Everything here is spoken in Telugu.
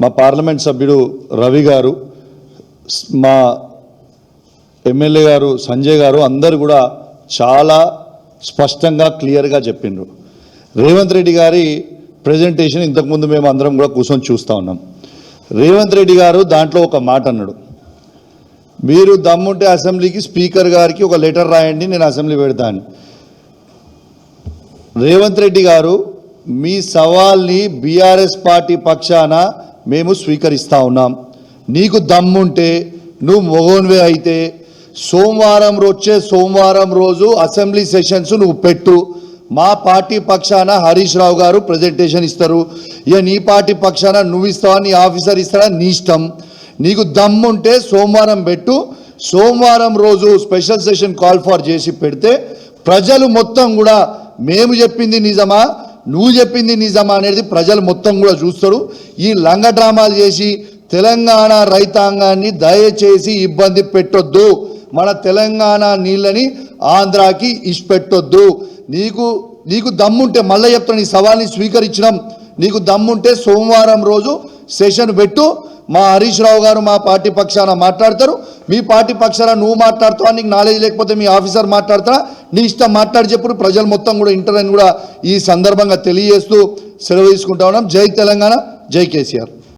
మా పార్లమెంట్ సభ్యుడు రవి గారు మా ఎమ్మెల్యే గారు సంజయ్ గారు అందరు కూడా చాలా స్పష్టంగా క్లియర్గా చెప్పిండ్రు. రేవంత్ రెడ్డి గారి ప్రజెంటేషన్ ఇంతకుముందు మేము అందరం కూడా కూర్చొని చూస్తూ ఉన్నాం. రేవంత్ రెడ్డి గారు దాంట్లో ఒక మాట అన్నాడు. మీరు దమ్ముంటే అసెంబ్లీకి స్పీకర్ గారికి ఒక లెటర్ రాయండి నేను అసెంబ్లీ పెడతాను. రేవంత్ రెడ్డి గారు మీ సవాల్ని బీఆర్ఎస్ పార్టీ పక్షాన మేము స్వీకరిస్తూ ఉన్నాం. నీకు దమ్ముంటే నువ్వు మొగోన్వే అయితే సోమవారం వచ్చే సోమవారం రోజు అసెంబ్లీ సెషన్స్ నువ్వు పెట్టు. మా పార్టీ పక్షాన హరీష్ రావు గారు ప్రజెంటేషన్ ఇస్తారు. ఇక నీ పార్టీ పక్షాన నువ్వు ఇస్తావా నీ ఆఫీసర్ ఇస్తాడా నీ ఇష్టం. నీకు దమ్ముంటే సోమవారం పెట్టు. సోమవారం రోజు స్పెషల్ సెషన్ కాల్ ఫార్ చేసి పెడితే ప్రజలు మొత్తం కూడా మేము చెప్పింది నిజమా? నువ్వు చెప్పింది నిజమా అనేది ప్రజలు మొత్తం కూడా చూస్తారు. ఈ లంగ డ్రామాలు చేసి తెలంగాణ రైతాంగాన్ని దయచేసి ఇబ్బంది పెట్టొద్దు. మన తెలంగాణ నీళ్ళని ఆంధ్రాకి ఇష్టపెట్టొద్దు నీకు నీకు దమ్ముంటే మళ్ళీ చెప్తాను ఈ సవాల్ని స్వీకరించడం నీకు దమ్ముంటే సోమవారం రోజు సెషన్ పెట్టు. మా హరీష్ రావు గారు మా పార్టీ పక్షాన మాట్లాడతారు. మీ పార్టీ పక్షాన నువ్వు మాట్లాడుతావా నీకు నాలెడ్జ్ లేకపోతే మీ ఆఫీసర్ మాట్లాడతారా నీ ఇష్టం మాట్లాడి చెప్పుడు ప్రజలు మొత్తం కూడా ఇంటర్ అని కూడా ఈ సందర్భంగా తెలియజేస్తూ సెలవు తీసుకుంటా ఉన్నాం. జై తెలంగాణ జై కేసీఆర్.